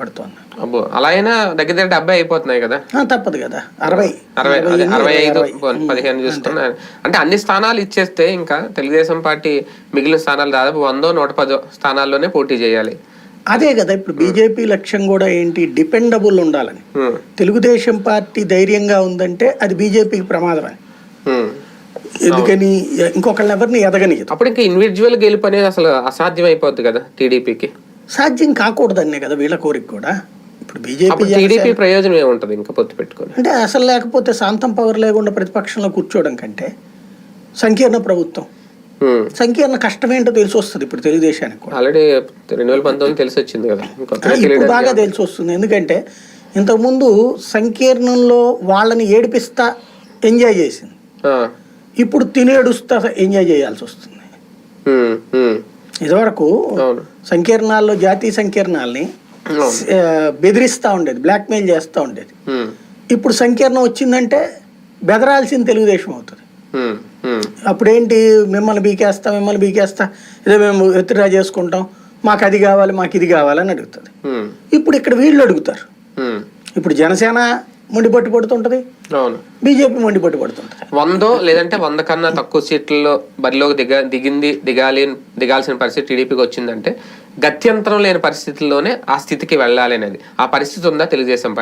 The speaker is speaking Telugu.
పడుతోంది. అలా అయినా దగ్గర దగ్గర డెబ్బై అయిపోతున్నాయి కదా? తప్పదు కదా. అరవై. అరవై అరవై ఐదు పదిహేను చూసుకున్నా. అంటే అన్ని స్థానాలు ఇచ్చేస్తే ఇంకా తెలుగుదేశం పార్టీ మిగిలిన స్థానాలు దాదాపు వందో నూట పదో స్థానాల్లోనే పోటీ చేయాలి. అదే కదా ఇప్పుడు బీజేపీ లక్ష్యం కూడా ఏంటి? డిపెండబుల్ ఉండాలని. తెలుగుదేశం పార్టీ ధైర్యంగా ఉందంటే అది బీజేపీకి ప్రమాదమే. ఎందుకని? ఇంకొకళ్ళని ఎవరిని ఎదగనియదు అప్పుడు ఇంకా ఇండివిజువల్ గెలుపు అనేది అసలు అసాధ్యం అయిపోద్ది కదా టీడీపీకి. సాధ్యం కాకూడదనే కదా వీళ్ళ కోరిక కూడా. ఇప్పుడు బీజేపీ టీడీపీ ప్రయోజనం ఏముంటది ఇంకా పొత్తు పెట్టుకొని. అంటే అసలు లేకపోతే శాంతం పవర్ లేకుండా ప్రతిపక్షంలో కూర్చోవడం కంటే సంకీర్ణ ప్రభుత్వం. సంకీర్ణ కష్టం ఏంటో తెలిసి వస్తుంది ఇప్పుడు తెలుగుదేశానికి ఆల్రెడీ రెండు వేల పంతొమ్మిది తెలిసి వచ్చింది కదా ఇప్పుడు బాగా తెలిసి వస్తుంది ఎందుకంటే ఇంతకుముందు సంకీర్ణంలో వాళ్ళని ఏడిపిస్తా ఎంజాయ్ చేసింది. ఇప్పుడు తినేడుస్తా ఎంజాయ్ చేయాల్సి వస్తుంది ఇదివరకు సంకీర్ణాల్లో జాతీయ సంకీర్ణాల్ని బెదిరిస్తూ ఉండేది బ్లాక్మెయిల్ చేస్తూ ఉండేది. ఇప్పుడు సంకీర్ణం వచ్చిందంటే బెదరాల్సిన తెలుగుదేశం అవుతుంది. అప్పుడేంటి మిమ్మల్ని బీకేస్తా మిమ్మల్ని బీకేస్తా ఇదే మేము ఎత్తురా చేసుకుంటాం మాకు అది కావాలి మాకు ఇది కావాలని అడుగుతుంది. ఇప్పుడు ఇక్కడ వీళ్ళు అడుగుతారు. ఇప్పుడు జనసేన మొండి పట్టు పడుతుంటది? అవును. బీజేపీ మొండి పట్టు పడుతుంటది. వందో లేదంటే వంద కన్నా తక్కువ సీట్లలో బరిలోకి దిగ దిగింది దిగాలి దిగాల్సిన పరిస్థితి టీడీపీకి వచ్చిందంటే గత్యంతరం లేని పరిస్థితుల్లోనే ఆ స్థితికి వెళ్ళాలి అనేది. ఆ పరిస్థితి ఉందా తెలుగుదేశం పార్టీ